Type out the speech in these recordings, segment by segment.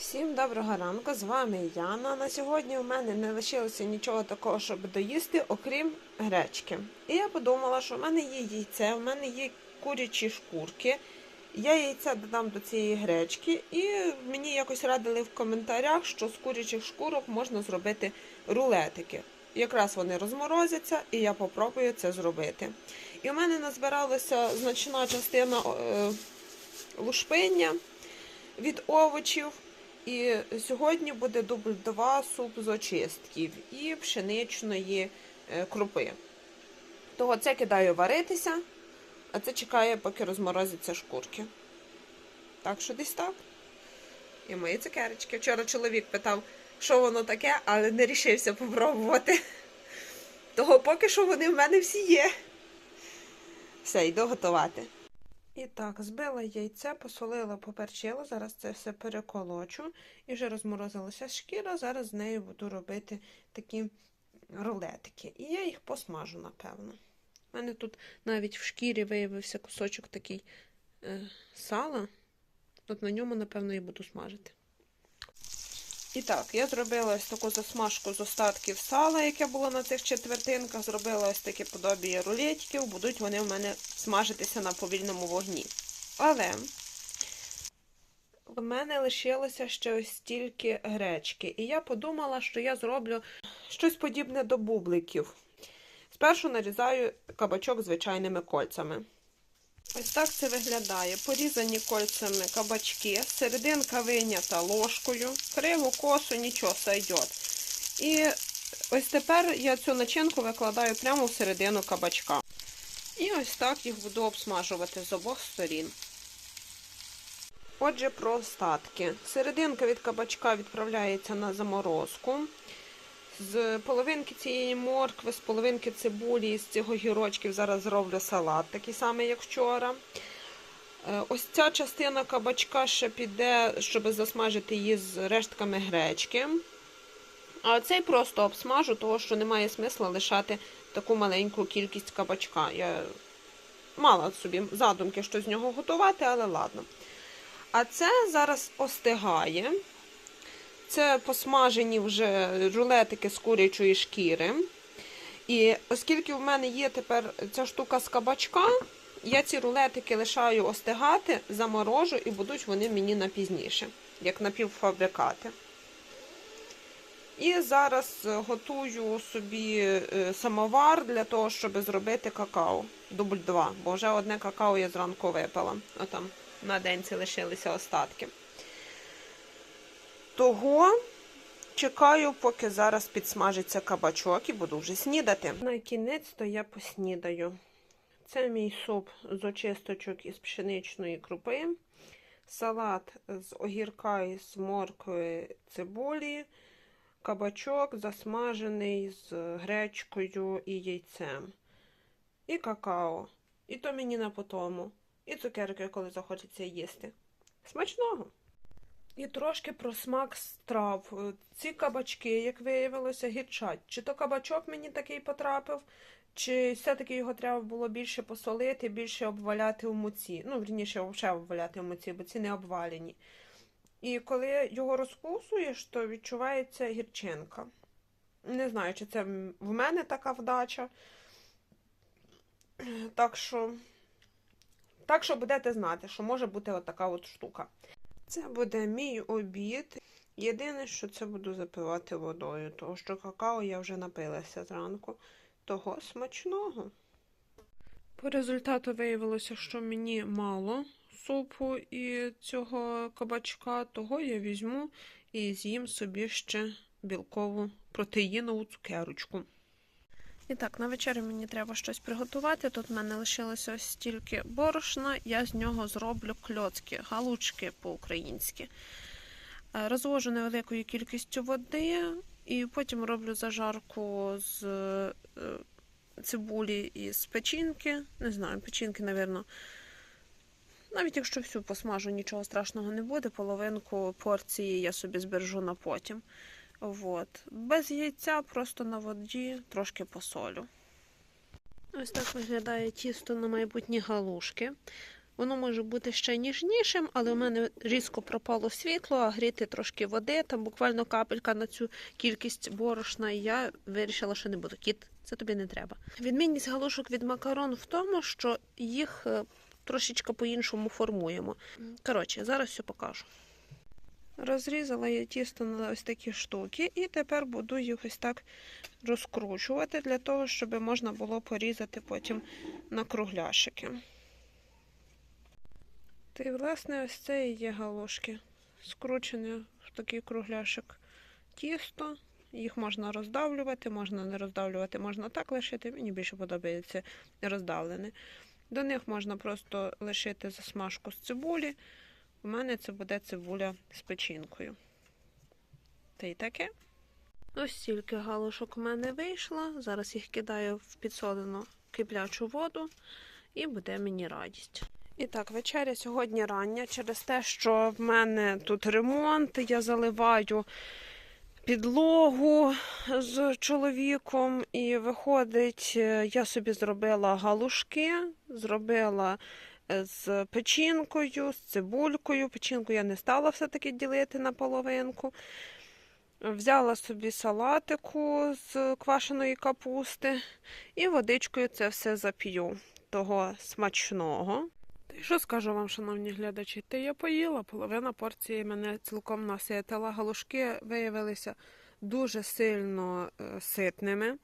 Всім доброго ранку, з вами Яна. На сьогодні у мене не лишилося нічого такого, щоб доїсти, окрім гречки. І я подумала, що в мене є яйце, в мене є курячі шкурки. Я яйця додам до цієї гречки, і мені якось радили в коментарях, що з курячих шкурок можна зробити рулетики. Якраз вони розморозяться, і я попробую це зробити. І у мене назбиралася значна частина е, лушпиння від овочів. І сьогодні буде дубль 2 суп з очистків і пшеничної е, крупи. Того це кидаю варитися, а це чекає, поки розморозяться шкурки. Так що десь так. І мої цукерочки. Вчора чоловік питав, що воно таке, але не рішився попробувати. Того поки що вони в мене всі є. Все, йду готувати. І так, збила яйце, посолила, поперчила, зараз це все переколочу. І вже розморозилася шкіра, зараз з нею буду робити такі рулетики. І я їх посмажу, напевно. У мене тут навіть в шкірі виявився кусочок такий е, сала. От на ньому, напевно, і буду смажити. І так, я зробила ось таку засмажку з остатків сала, яке було на цих четвертинках. Зробила ось таке подобіє рулетиків, будуть вони в мене смажитися на повільному вогні. Але в мене лишилося ще ось стільки гречки. І я подумала, що я зроблю щось подібне до бубликів. Спершу нарізаю кабачок звичайними кольцями. Ось так це виглядає. Порізані кольцями кабачки, серединка вийнята ложкою, криво, косо, нічого сойде. І ось тепер я цю начинку викладаю прямо в середину кабачка. І ось так їх буду обсмажувати з обох сторін. Отже, про остатки. Серединка від кабачка відправляється на заморозку. З половинки цієї моркви, з половинки цибулі, з цих огірочків зараз зроблю салат, такий самий, як вчора. Е, Ось ця частина кабачка ще піде, щоб засмажити її з рештками гречки. А цей просто обсмажу, тому що немає смисла лишати таку маленьку кількість кабачка. Я мала собі задумки, що з нього готувати, але ладно. А це зараз остигає. Це посмажені вже рулетики з курячої шкіри. І оскільки в мене є тепер ця штука з кабачка, я ці рулетики лишаю остигати, заморожу і будуть вони мені на пізніше, як напівфабрикати. І зараз готую собі е, самовар для того, щоб зробити какао. Дубль 2, бо вже одне какао я зранку випила. Отам на денці лишилися остатки. Того чекаю, поки зараз підсмажиться кабачок і буду вже снідати. На кінець то я поснідаю. Це мій суп з очисточок із пшеничної крупи, салат з огірка із моркви цибулі, кабачок засмажений з гречкою і яйцем. І какао. І то мені на потому. І цукерки, коли захочеться їсти. Смачного! І трошки про смак страв. Е, Ці кабачки, як виявилося, гірчать. Чи то кабачок мені такий потрапив, чи все-таки його треба було більше посолити, більше обваляти в муці. Ну, вірніше, взагалі обваляти в муці, бо ці не обвалені. І коли його розкусуєш, то відчувається гірчинка. Не знаю, чи це в мене така вдача. Так що, так що будете знати, що може бути отака от штука. Це буде мій обід. Єдине, що це буду запивати водою, тому що какао я вже напилася зранку. Того смачного. По результату виявилося, що мені мало супу і цього кабачка, того я візьму і з'їм собі ще білкову протеїнову цукерочку. І так, на вечерю мені треба щось приготувати. Тут в мене лишилося ось стільки борошна, я з нього зроблю кльоцки, галучки по-українськи. Е, Розвожу невеликою кількістю води і потім роблю зажарку з е, цибулі і з печінки. Не знаю, печінки, напевно. Навіть якщо всю посмажу, нічого страшного не буде. Половинку порції я собі збережу на потім. Вот. Без яйця, просто на воді трошки посолю. Ось так виглядає тісто на майбутні галушки. Воно може бути ще ніжнішим, але у мене різко пропало світло, а гріти трошки води, там буквально капелька на цю кількість борошна, і я вирішила, що не буду. Кіт, це тобі не треба. Відмінність галушок від макарон в тому, що їх е, трошечки по-іншому формуємо. Коротше, зараз все покажу. Розрізала я тісто на ось такі штуки, і тепер буду їх ось так розкручувати для того, щоб можна було порізати потім на кругляшики. Та й, власне, ось це і є галушки. Скручене в такий кругляшик тісто. Їх можна роздавлювати, можна не роздавлювати, можна так лишити. Мені більше подобається роздавлене. До них можна просто лишити засмажку з цибулі. У мене це буде цибуля з печінкою. Та й таке. Ось стільки галушок у мене вийшло. Зараз їх кидаю в підсолену киплячу воду, і буде мені радість. І так, вечеря сьогодні рання. Через те, що в мене тут ремонт, я заливаю підлогу з чоловіком, і виходить, е, я собі зробила галушки, зробила з печінкою, з цибулькою. Печінку я не стала все-таки ділити на половинку. Взяла собі салатику з квашеної капусти і водичкою це все зап'ю. Того смачного. Й що скажу вам, шановні глядачі? Та я поїла, половина порції мене цілком наситила. Галушки виявилися дуже сильно е, ситними.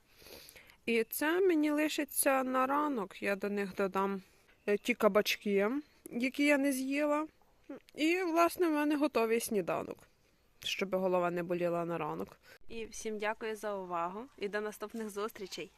І це мені лишиться на ранок. Я до них додам ті кабачки, які я не з'їла. І, власне, в мене готовий сніданок, щоб голова не боліла на ранок. І всім дякую за увагу і до наступних зустрічей.